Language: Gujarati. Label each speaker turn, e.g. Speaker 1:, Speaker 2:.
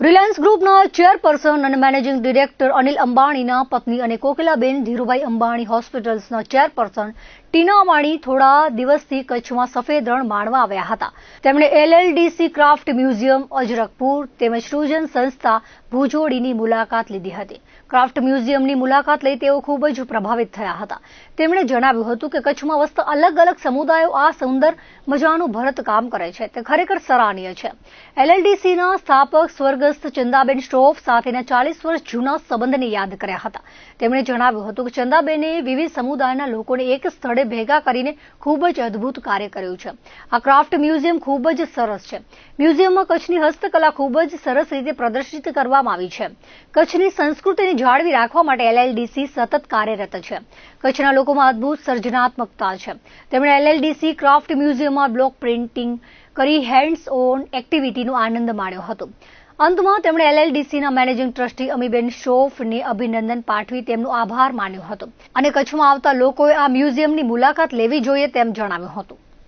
Speaker 1: રિલાયન્સ ગ્રુપના ચેરપર્સન અને મેનેજિંગ ડિરેક્ટર અનિલ અંબાણીના પત્ની અને કોકિલાબેન ધીરુભાઈ અંબાણી હોસ્પિટલ્સના ચેરપર્સન ટીના અંબાણી થોડા દિવસથી કચ્છમાં સફેદ રણ માણવા આવ્યા હતા. તેમણે એલએલડીસી ક્રાફ્ટ મ્યુઝિયમ અજરકપુર તેમજ સૃજન સંસ્થા ભુજોડીની મુલાકાત લીધી હતી. ક્રાફ્ટ મ્યુઝિયમની મુલાકાત લઈ તેઓ ખૂબ જ પ્રભાવિત થયા હતા. તેમણે જણાવ્યું હતું કે કચ્છમાં વસતા અલગ અલગ સમુદાયો આ સુંદર મજાનું ભરત કામ કરે છે. તે ખરેખર સરાહનીય છે. એલએલડીસીના સ્થાપક સ્વર્ગસ્થ ચંદાબેન શ્રોફ સાથેના ચાલીસ વર્ષ જૂના સંબંધને યાદ કર્યા હતા. તેમણે જણાવ્યું હતું કે ચંદાબેને વિવિધ સમુદાયના લોકોને એક સ્થળે ભેગા કરીને ખૂબ જ અદ્ભુત કાર્ય કર્યું છે. આ ક્રાફ્ટ મ્યુઝિયમ ખૂબ જ સરસ છે. મ્યુઝિયમમાં કચ્છની હસ્તકલા ખૂબ જ સરસ રીતે પ્રદર્શિત કરવામાં આવી છે. કચ્છની સંસ્કૃતિને જાળવી રાખવા માટે એલએલડીસી સતત કાર્યરત છે. કચ્છના લોકોમાં અદ્ભુત સર્જનાત્મકતા છે. તેમણે એલએલડીસી ક્રાફ્ટ મ્યુઝિયમમાં બ્લોક પ્રિન્ટિંગ કરી હેન્ડ્સ ઓન એક્ટિવિટીનો આનંદ માણ્યો હતો. અંતમાં તેમણે એલએલડીસીના મેનેજિંગ ટ્રસ્ટી અમીબેન શોફને અભિનંદન પાઠવી તેમનો આભાર માન્યો હતો. અને કચ્છમાં આવતા લોકોએ આ મ્યુઝિયમની મુલાકાત લેવી જોઈએ તેમ જણાવ્યું હતું.